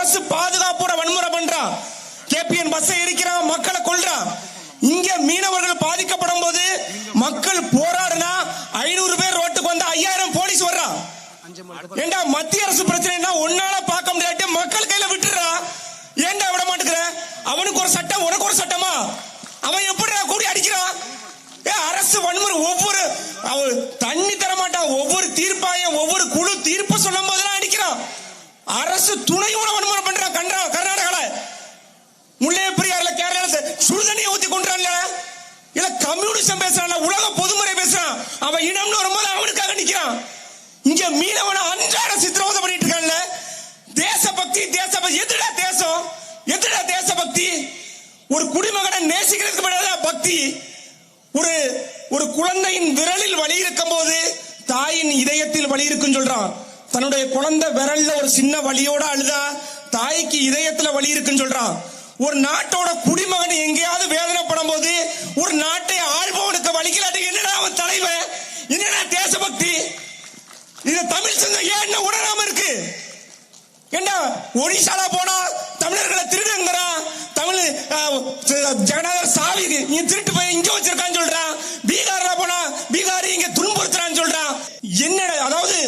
அரசு பாதுகாப்போட வன்முறை பண்றான் கேபிஎன் பஸ்ஸை எரிக்கிறான் மக்களை கொள்றான் இங்க மீனவர்கள் பாதிக்கப்படும் போது மக்கள் போராடுனா ஐநூறு பேர் ரோட்டுக்கு வந்தா ஐயாயிரம் போலீஸ் வர்றான் ஏண்டா மத்திய அரசு பிரச்சனைனா ஒன்னால பார்க்க முடியாட்டி மக்கள் கையில விட்டுறா. ஏன்டா விட மாட்டேங்கிற அவனுக்கு ஒரு சட்டம் உனக்கு ஒரு சட்டமா? அவன் எப்படி கூடி அடிக்கிறான்? ஏ அரசு வன்முறை ஒவ்வொரு அவன் தண்ணி தர மாட்டான் ஒவ்வொரு தீர்ப்பாயம் ஒவ்வொரு குழு தீர்ப்பு சொல்லும் போதெல்லாம் அடிக்கிறான். அரசு துணையோட வன்முறை பண்றான் கர்நாடகால. முல்லை பெரியார்ல கேரளால சுடுதண்ணியை ஊத்தி கொண்டான் இல்ல கம்யூனிசம் பேசுறான் உலக பொதுமுறை பேசுறான். அவன் இனம்னு வரும்போது அவனுக்காக நிக்கிறான். இங்க மீனவன அன்றாட சித்திரவதை பண்ணிட்டு இருக்கான்ல. தேசபக்தி தேசபக்தி. எதிரா தேசம்? எதுடா தேசபக்தி? ஒரு குடிமகனை நேசிக்கிறதுக்கு பதிலா பக்தி. ஒரு ஒரு குழந்தையின் விரலில் வலி இருக்கும் போது தாயின் இதயத்தில் வலி இருக்குன்னு சொல்றான். தன்னுடைய குழந்தை விரல்ல ஒரு சின்ன வலியோட அழுதா தாய்க்கு இதயத்துல வலி இருக்குன்னு சொல்றான் ஒரு நாட்டோட குடிமகன் எங்கேயாவது வேதனைப்படும் போது ஒரு நாட்டை ஆள்பவனுக்கு வலிக்கலாட்டி என்னடா அவன் தலைவன் என்னடா தேசபக்தி? இது தமிழ் சங்கம் ஏன் என்ன உணராம இருக்கு? என்ன ஒடிசால போனா தமிழர்களை திருடுங்கிறான் தமிழ் ஜெகநாதர் சாவி நீ திருட்டு போய் இங்க வச்சிருக்கான்னு சொல்றான் பீகார்ல போனா அதாவது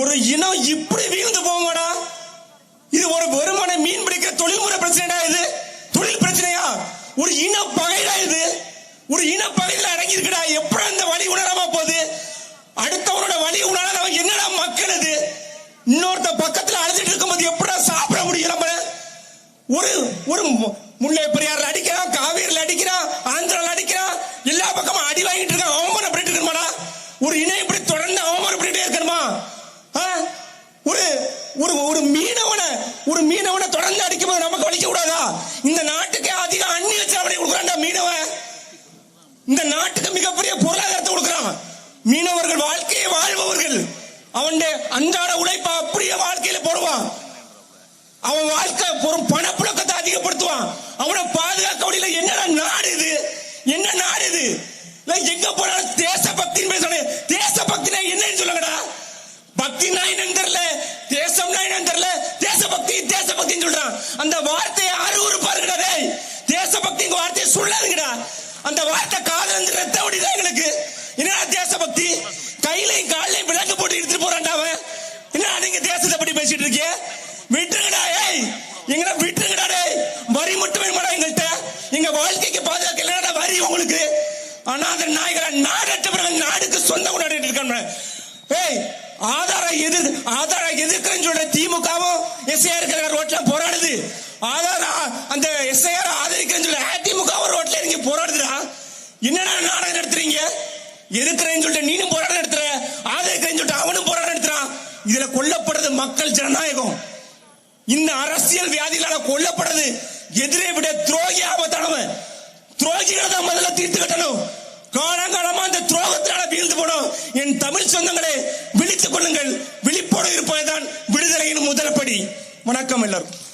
ஒரு இனம் இப்படி வீழ்ந்து போங்கடா இது ஒரு வெறுமனை மீன் பிடிக்க தொழில்முறை பிரச்சனைடா இது? தொழில் பிரச்சனையா? ஒரு இன பகைடா இது? ஒரு இன பகையில அடங்கி இருக்கடா எப்படி அந்த வழி உணராம போகுது? அடுத்தவனோட வழி உணராதவன் என்னடா மக்கள் இது? இன்னொருத்த பக்கத்துல அழுதுட்டு இருக்கும்போது எப்படா சாப்பிட முடியும் நம்ம? ஒரு ஒரு மு- முல்லை பெரியார் அடிக்கிறான் காவேரியில் அடிக்கிறான் ஆந்திரால அடிக்கிறான் எல்லா பக்கமும் அடி வாங்கிட்டு இருக்கான். மீனவனை ஒரு மீனவனை தொடர்ந்து அடிக்கும்போது நமக்கு வலிக்க கூடாதா? இந்த நாட்டுக்கு அதிக அந்நிய சாவடி கொடுக்குறான்டா மீனவன். இந்த நாட்டுக்கு மிகப்பெரிய பொருளாதாரத்தை கொடுக்குறான். மீனவர்கள் வாழ்க்கையை வாழ்பவர்கள். அவன் அன்றாட உழைப்ப அப்படியே வாழ்க்கையில போடுவான். அவன் வாழ்க்கை பொறும் பணப்புழக்கத்தை அதிகப்படுத்துவான். அவனை பாதுகாக்க முடியல என்னடா நாடு இது? என்ன நாடு இது? எங்க போனாலும் தேசபக்தின்னு பேசணும் தேசபக்தினா என்னன்னு சொல்லுங்கடா. பக்தினா என்னன்னு தெரியல தேசம்னா என்னன்னு தெரியல. தேசபக்தி தேசபக்தின்னு சொல்றான். அந்த வார்த்தையை அறுவரு பாருங்கடா டேய் தேசபக்திங்க வார்த்தையை சொல்லாதுங்கடா அந்த வார்த்தை காதல் வந்து ரத்த ஓடிதான் எங்களுக்கு. என்னடா தேசபக்தி? கையிலையும் காலையும் விளக்கு போட்டு எடுத்துட்டு போறான்டா அவன். என்ன நீங்க தேசத்தை பத்தி பேசிட்டு இருக்கீங்க? விட்டுருங்கடா ஏய். எங்கடா விட்டுருங்கடா டேய். வரி மட்டும் வேணுமாடா எங்கள்கிட்ட எங்க வாழ்க்கைக்கு பாதுகாக்க இல்லடா வரி உங்களுக்கு. ஆனா அந்த நாயகரா நாடற்றவர்கள் நாடுக்கு சொந்த கொண்டாடிட்டு இருக்காங்க ஏய் ஆதார எதிர் ஆதார எதிர்க்கன்னு சொல்ற திமுகவும் எஸ்ஐஆர் இருக்கிற ரோட்ல போராடுது. ஆதார அந்த எஸ்ஐஆர் ஆதரிக்கன்னு சொல்ல அதிமுகவும் ரோட்ல இறங்கி போராடுதுடா. என்னடா நாடகம் நடத்துறீங்க? எதிர்க்கிறேன்னு சொல்லிட்டு நீனும் போராட்டம் நடத்துற ஆதரிக்கிறேன்னு சொல்லிட்டு அவனும் போராட்டம் நடத்துறான். இதுல கொல்லப்படுறது மக்கள் ஜனநாயகம். இந்த அரசியல் வியாதிகளால கொல்லப்படுறது எதிரே விட துரோகி ஆபத்தானவன். துரோகிகளை தான் முதல்ல தீர்த்து கட்டணும். காலங்காலமா அந்த துரோகத்தினால வீழ்ந்து போனோம். என் தமிழ் சொந்தங்களே விழித்துக் கொள்ளுங்கள். விழிப்போடு இருப்பதுதான் விடுதலையின் முதல் படி. வணக்கம் எல்லாரும்.